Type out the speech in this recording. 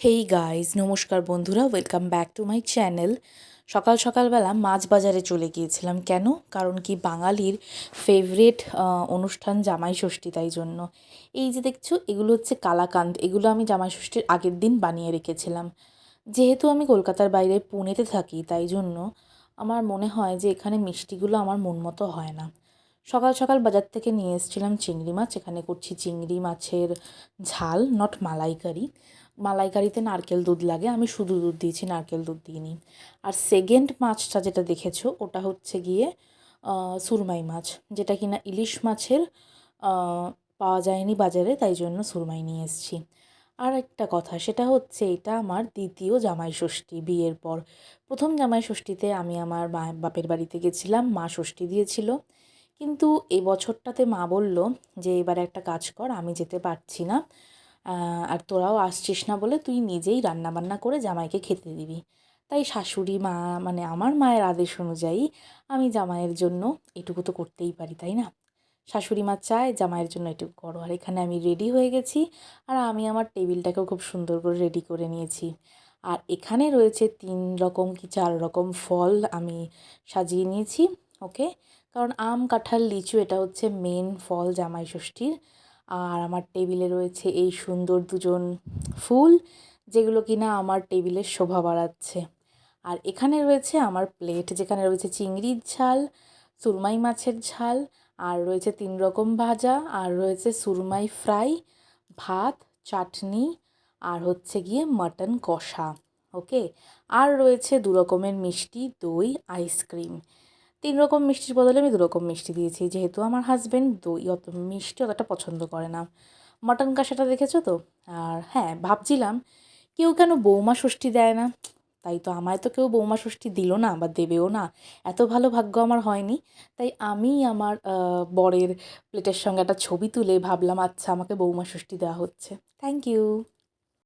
হেই guys নমস্কার বন্ধুরা welcome back to my channel সকাল সকালবেলা মাছ বাজারে চলে গিয়েছিলাম। কেন? কারণ কি বাঙালির ফেভারেট অনুষ্ঠান জামাই ষষ্ঠী তাই জন্য। এই যে দেখছ, এগুলো হচ্ছে কালাকান্দ। এগুলো আমি জামাই ষষ্ঠীর আগের দিন বানিয়ে রেখেছিলাম। যেহেতু আমি কলকাতার বাইরে পুনেতে থাকি তাই জন্য আমার মনে হয় যে এখানে মিষ্টিগুলো আমার মন মতো হয় না। সকাল সকাল বাজার থেকে নিয়ে এসেছিলাম চিংড়ি মাছ। এখানে করছি চিংড়ি মাছের ঝাল নট মালাইকারি। মালাইকারিতে নারকেল দুধ লাগে। আমি শুধু দুধ দিয়েছি, নারকেল দুধ দিইনি। আর সেকেন্ড মাছটা যেটা দেখেছ, ওটা হচ্ছে গিয়ে সুরমাই মাছ, যেটা কিনা ইলিশ মাছের পাওয়া যায়নি বাজারে, তাই জন্য সুরমাই নিয়ে এসেছি। আর একটা কথা, সেটা হচ্ছে এটা আমার দ্বিতীয় জামাই ষষ্ঠী বিয়ের পর। প্রথম জামাই ষষ্ঠীতে আমি আমার বাপের বাড়িতে গেছিলাম, মা ষষ্ঠী দিয়েছিল। কিন্তু এই বছরটাতে মা বলল যে, এবারে একটা কাজ কর, আমি যেতে পারছি না। আর তোরাও আসছিস না বলে তুই নিজেই রান্নাবান্না করে জামাইকে খেতে দিবি। তাই শাশুড়ি মা মানে আমার মায়ের আদেশ অনুযায়ী আমি জামাইয়ের জন্য এটুকু তো করতেই পারি, তাই না? শাশুড়ি মা চায় জামাইয়ের জন্য এটুকু করো। আর এখানে আমি রেডি হয়ে গেছি আর আমি আমার টেবিলটাকেও খুব সুন্দর করে রেডি করে নিয়েছি। আর এখানে রয়েছে তিন রকম কি চার রকম ফল আমি সাজিয়ে নিয়েছি ওকে কারণ আম, কাঁঠাল, লিচু, এটা হচ্ছে মেন ফল জামাই ষষ্ঠীর। আর আমার টেবিলে রয়েছে এই সুন্দর দুজন ফুল, যেগুলো কিনা আমার টেবিলের শোভা বাড়াচ্ছে। আর এখানে রয়েছে আমার প্লেট যেখানে রয়েছে চিংড়ির ঝাল, সুরমাই মাছের ঝাল, আর রয়েছে তিন রকম ভাজা, আর রয়েছে সুরমাই ফ্রাই, ভাত, চাটনি, আর হচ্ছে গিয়ে মাটন কষা ওকে আর রয়েছে দু রকমের মিষ্টি, দই আইসক্রিম তিন রকম মিষ্টির বদলে আমি দু রকম মিষ্টি দিয়েছি। যেহেতু আমার হাজব্যান্ড দই অত মিষ্টি অতটা পছন্দ করে না। মাটন কষাটা দেখেছ তো? আর হ্যাঁ ভাবছিলাম, কেউ কেন বৌমা ষষ্ঠী দেয় না? তাই তো আমায় তো কেউ বৌমা ষষ্ঠী দিল না বা দেবেও না। এত ভালো ভাগ্য আমার হয়নি। তাই আমি আমার বরের প্লেটের সঙ্গে একটা ছবি তুলে ভাবলাম আচ্ছা আমাকে বৌমা ষষ্ঠী দেওয়া হচ্ছে। Thank you